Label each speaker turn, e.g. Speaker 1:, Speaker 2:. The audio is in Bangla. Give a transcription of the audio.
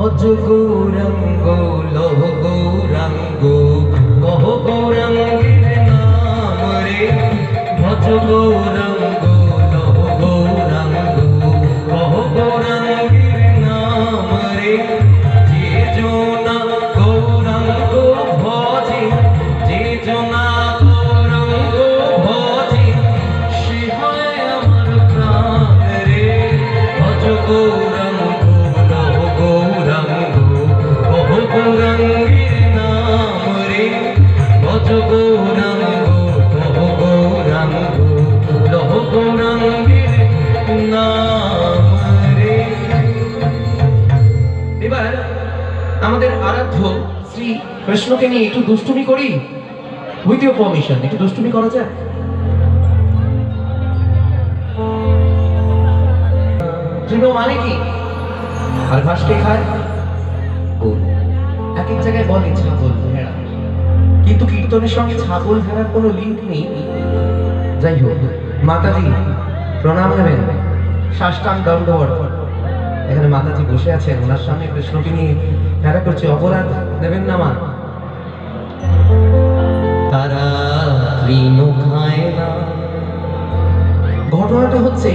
Speaker 1: ভজ গৌরাঙ্গ, লহ গৌরাঙ্গ কহ গৌরাঙ্গের নাম রে। ভজ গৌরাঙ্গ, লহ গৌরাঙ্গ কহ গৌরাঙ্গের নাম রে। যে জনা গৌরাঙ্গ ভজে, যে জনা গৌরাঙ্গ ভজে, সে হয় আমার প্রাণ রে। ভজ গৌরাঙ্গ এবার আমাদের আরাধ্য শ্রী নিয়ে একটু দুষ্টুমি করি উইথ ইউর পারমিশন একটু দুষ্টুমি করা যায় তৃণ মানে কি? আর ঘাস কে খায় এক জায়গায় বলে। কিন্তু কীর্তনের সঙ্গে ছাগল ভেড়ার কোনো লিঙ্ক নেই। যাই হোক, মাতাজি, প্রণাম নেবেন। সাষ্টাং দণ্ডবট এখানে মাতাজি বসে আছেন, ওনার সামনে কৃষ্ণকে নিয়ে ভেড়া করছে, অপরাধ নেবেন না মা। তারা ঘটনাটা হচ্ছে